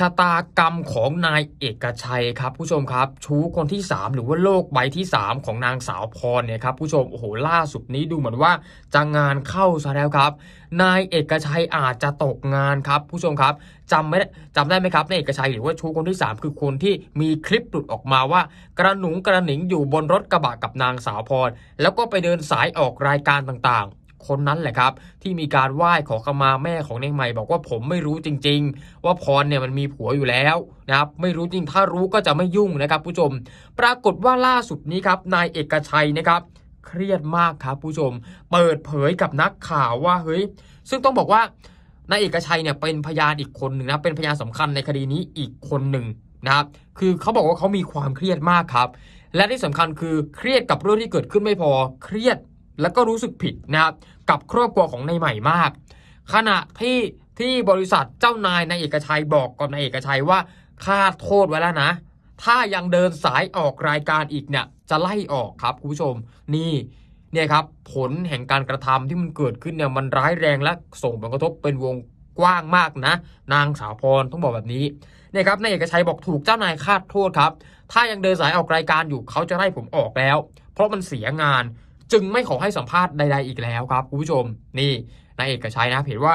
ชะตากรรมของนายเอกชัยครับผู้ชมครับ ชู้คนที่ 3 หรือว่าโลกใบที่ 3 ของนางสาวพรเนี่ยครับผู้ชมโอ้โหล่าสุดนี้ดูเหมือนว่าจะงานเข้าซะแล้วครับ นายเอกชัยอาจจะตกงานครับ ผู้ชมครับจำไม่ได้จำได้ไหมครับนายเอกชัยหรือว่าชู้คนที่ 3 คือคนที่มีคลิปหลุดออกมาว่า กระหนุงกระหนิงอยู่บนรถกระบะกับนางสาวพร แล้วก็ไปเดินสายออกรายการต่างๆ คนนั้นแหละครับ ที่มีการไหว้ขอขมาแม่ของนายใหม่ บอกว่าผมไม่รู้จริง ๆ ว่าพรเนี่ยมันมีผัวอยู่แล้วนะครับไม่รู้จริงถ้ารู้ก็จะไม่ยุ่งนะครับผู้ชม ปรากฏว่าล่าสุดนี้ครับนายเอกชัยนะครับเครียดมากครับผู้ชม เปิดเผยกับนักข่าวว่าเฮ้ยซึ่งต้องบอกว่านายเอกชัยเนี่ยเป็นพยานอีกคนหนึ่งนะเป็นพยานสำคัญในคดีนี้อีกคนหนึ่งนะครับคือเขาบอกว่าเขามีความเครียดมากครับ และที่สำคัญคือเครียดกับเรื่องที่เกิดขึ้นไม่พอเครียด แล้วก็รู้สึกผิดนะครับกับครอบครัวของนายใหม่มาก ขณะที่ที่บริษัทเจ้านายนายเอกชัยบอกกับนายเอกชัยว่าคาดโทษไว้แล้วนะ ถ้ายังเดินสายออกรายการอีกเนี่ยจะไล่ออกครับคุณผู้ชม นี่เนี่ยครับผลแห่งการกระทำที่มันเกิดขึ้นเนี่ยมันร้ายแรงและส่งผลกระทบเป็นวงกว้างมากนะ นางสาวพรต้องบอกแบบนี้เนี่ยครับนายเอกชัยบอกถูกเจ้านายคาดโทษครับ ถ้ายังเดินสายออกรายการอยู่เขาจะไล่ผมออกแล้ว เพราะมันเสียงาน จึงไม่ขอให้สัมภาษณ์ใดๆอีกแล้วครับคุณผู้ชม นี่นายเอกชัยนะเห็นว่า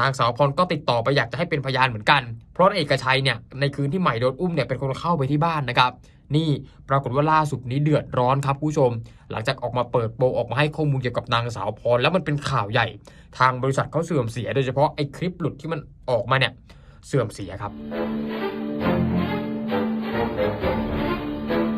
นางสาวพรก็ติดต่อไปอยากจะให้เป็นพยานเหมือนกัน เพราะนายเอกชัยเนี่ยในคืนที่ใหม่โดนอุ้มเนี่ยเป็นคนเข้าไปที่บ้านนะครับ นี่ปรากฏว่าล่าสุดนี้เดือดร้อนครับผู้ชม หลังจากออกมาเปิดโปงออกมาให้ข้อมูลเกี่ยวกับนางสาวพรแล้วมันเป็นข่าวใหญ่ ทางบริษัทเขาเสื่อมเสีย โดยเฉพาะไอ้คลิปหลุดที่มันออกมาเนี่ยเสื่อมเสียครับ